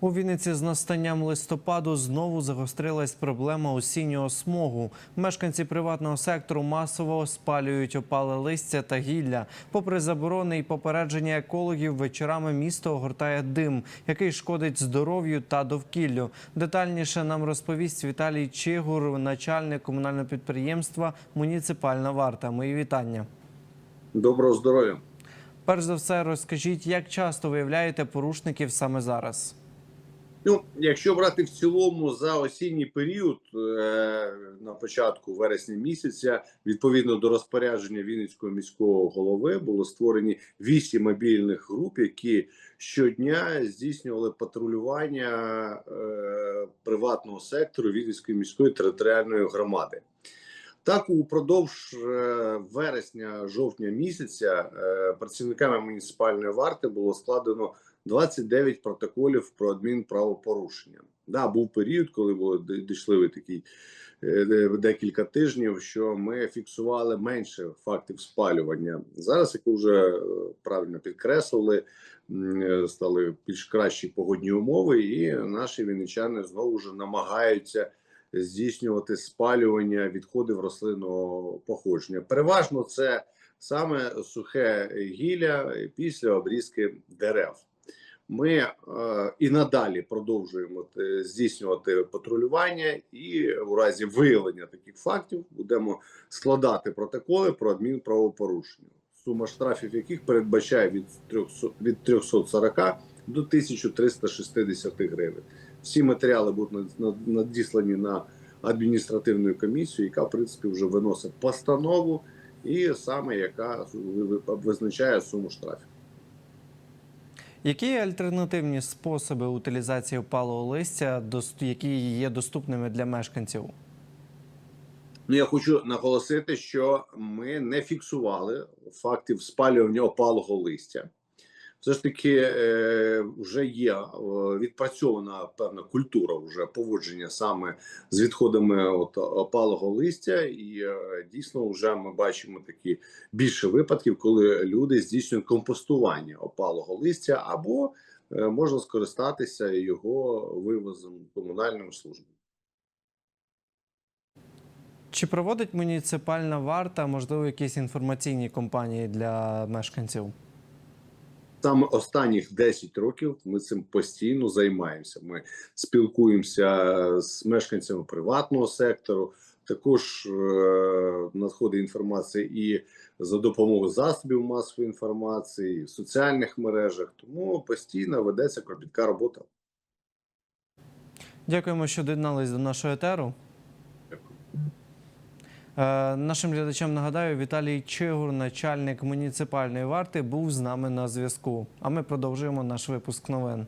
У Вінниці з настанням листопаду знову загострилась проблема осіннього смогу. Мешканці приватного сектору масово спалюють опале листя та гілля. Попри заборони і попередження екологів, вечорами місто огортає дим, який шкодить здоров'ю та довкіллю. Детальніше нам розповість Віталій Чигур, начальник комунального підприємства Муніципальна варта. Мої вітання. Доброго здоров'я. Перш за все, розкажіть, як часто виявляєте порушників саме зараз? Ну, якщо брати в цілому за осінній період е, на початку вересня місяця, відповідно до розпорядження Вінницького міського голови, було створені вісім мобільних груп, які щодня здійснювали патрулювання е, приватного сектору Вінницької міської територіальної громади. Так, упродовж е, вересня-жовтня місяця працівниками муніципальної варти було складено 29 протоколів про адмінправопорушення. Да, був період, коли було дійшли такий е, де- декілька тижнів, що ми фіксували менше фактів спалювання. Зараз, як вже е, правильно підкреслили, е, стали більш кращі погодні умови, і наші вінничани знову ж намагаються здійснювати спалювання відходів рослинного походження. Переважно це саме сухе гілля після обрізки дерев. Ми е, і надалі продовжуємо е, здійснювати патрулювання, і у разі виявлення таких фактів будемо складати протоколи про адмінправопорушення, сума штрафів яких передбачає від 300, від 340 до 1360 гривень. Всі матеріали будуть над- над- надіслані на адміністративну комісію, яка в принципі вже виносить постанову, і саме яка ви- ви- визначає суму штрафів. Які альтернативні способи утилізації опалого листя, які є доступними для мешканців? Ну, я хочу наголосити, що ми не фіксували фактів спалювання опалого листя. Все ж таки, е, вже є е, відпрацьована певна культура вже поводження саме з відходами от, опалого листя, і е, дійсно вже ми бачимо такі більше випадків, коли люди здійснюють компостування опалого листя, або е, можна скористатися його вивозом комунальним службам. Чи проводить муніципальна варта, можливо, якісь інформаційні кампанії для мешканців? Саме останніх 10 років ми цим постійно займаємося. Ми спілкуємося з мешканцями приватного сектору. Також е, надходить інформація і за допомогою засобів масової інформації, і в соціальних мережах. Тому постійно ведеться кропітка робота. Дякуємо, що доєднались до нашого етеру. Е, Нашим глядачам нагадаю, Віталій Чигур, начальник муніципальної варти, був з нами на зв'язку. А ми продовжуємо наш випуск новин.